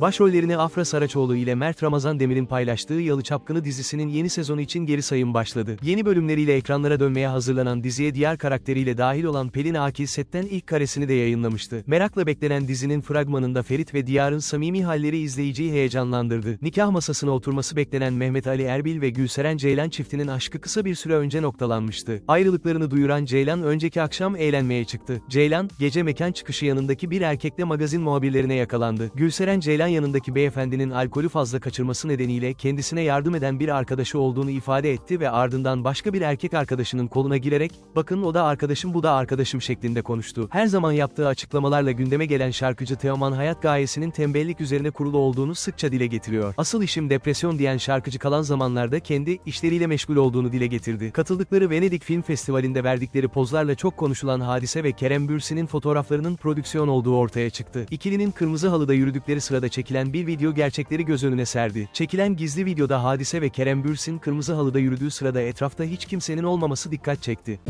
Başrollerini Afra Saraçoğlu ile Mert Ramazan Demir'in paylaştığı Yalı Çapkını dizisinin yeni sezonu için geri sayım başladı. Yeni bölümleriyle ekranlara dönmeye hazırlanan diziye diğer karakteriyle dahil olan Pelin Akil setten ilk karesini de yayınlamıştı. Merakla beklenen dizinin fragmanında Ferit ve Diyar'ın samimi halleri izleyiciyi heyecanlandırdı. Nikah masasına oturması beklenen Mehmet Ali Erbil ve Gülseren Ceylan çiftinin aşkı kısa bir süre önce noktalanmıştı. Ayrılıklarını duyuran Ceylan önceki akşam eğlenmeye çıktı. Ceylan, gece mekan çıkışı yanındaki bir erkekle magazin muhabirlerine yakalandı. Gülseren Ceylan yanındaki beyefendinin alkolü fazla kaçırması nedeniyle kendisine yardım eden bir arkadaşı olduğunu ifade etti ve ardından başka bir erkek arkadaşının koluna girerek, bakın o da arkadaşım bu da arkadaşım şeklinde konuştu. Her zaman yaptığı açıklamalarla gündeme gelen şarkıcı Teoman hayat gayesinin tembellik üzerine kurulu olduğunu sıkça dile getiriyor. Asıl işim depresyon diyen şarkıcı kalan zamanlarda kendi işleriyle meşgul olduğunu dile getirdi. Katıldıkları Venedik Film Festivali'nde verdikleri pozlarla çok konuşulan Hadise ve Kerem Bürsin'in fotoğraflarının prodüksiyon olduğu ortaya çıktı. İkilinin kırmızı halıda yürüdükleri sırada çekilen bir video gerçekleri göz önüne serdi. Çekilen gizli videoda Hadise ve Kerem Bürsin kırmızı halıda yürüdüğü sırada etrafta hiç kimsenin olmaması dikkat çekti.